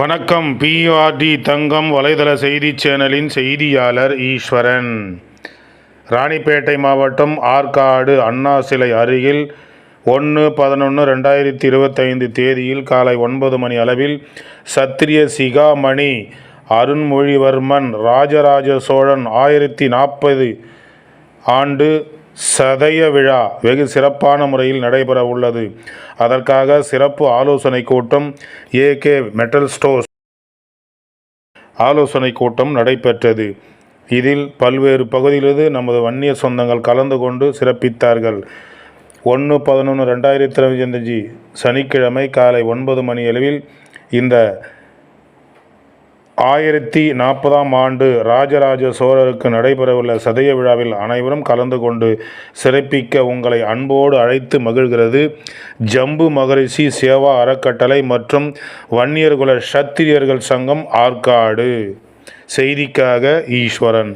வணக்கம். பிஆர்டி தங்கம் வலைதள செய்தி சேனலின் செய்தியாளர் ஈஸ்வரன். ராணிப்பேட்டை மாவட்டம் ஆற்காடு அண்ணா சிலை அருகில் ஒன்று பதினொன்று ரெண்டாயிரத்தி இருபத்தைந்து தேதியில் காலை ஒன்பது மணி அளவில் சத்திரிய சிகாமணி அருண்மொழிவர்மன் ராஜராஜ சோழன் ஆயிரத்தி நாற்பது ஆண்டு சதய விழா வெகு சிறப்பான முறையில் நடைபெற உள்ளது. அதற்காக சிறப்பு ஆலோசனை கூட்டம் ஏ கே மெட்டல் ஸ்டோர்ஸ் ஆலோசனை கூட்டம் நடைபெற்றது. இதில் பல்வேறு பகுதியிலிருந்து நமது வன்னிய சொந்தங்கள் கலந்து கொண்டு சிறப்பித்தார்கள். ஒன்று பதினொன்று ரெண்டாயிரத்தி இருபத்தஞ்சு சனிக்கிழமை காலை ஒன்பது மணி அளவில் இந்த ஆயிரத்தி நாற்பதாம் ஆண்டு ராஜராஜ சோழருக்கு நடைபெறவுள்ள சதய விழாவில் அனைவரும் கலந்து கொண்டு சிறப்பிக்க உங்களை அன்போடு அழைத்து மகிழ்கிறது ஜம்பு மகரிஷி சேவா அறக்கட்டளை மற்றும் வன்னியர்குல சத்திரியர்கள் சங்கம் ஆற்காடு. செய்திக்காக ஈஸ்வரன்.